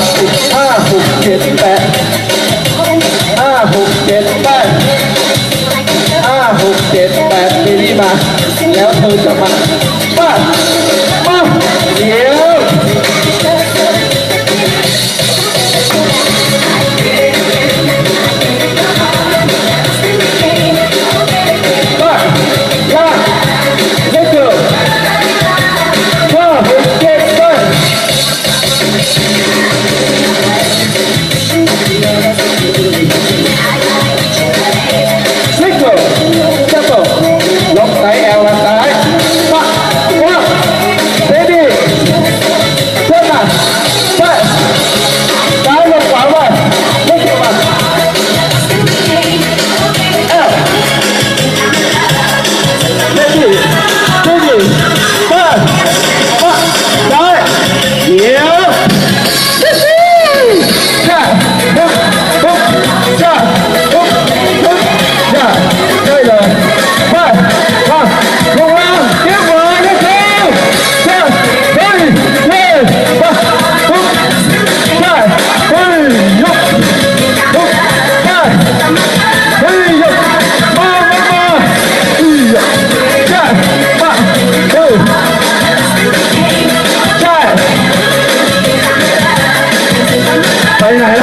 ามสิบห้าหกเจ็ดแปดห้าหกเจ็ดแปดห้าหกเจ็ดแปดไปนี่มา แล้วเธอจะมาบ้า Kaya na,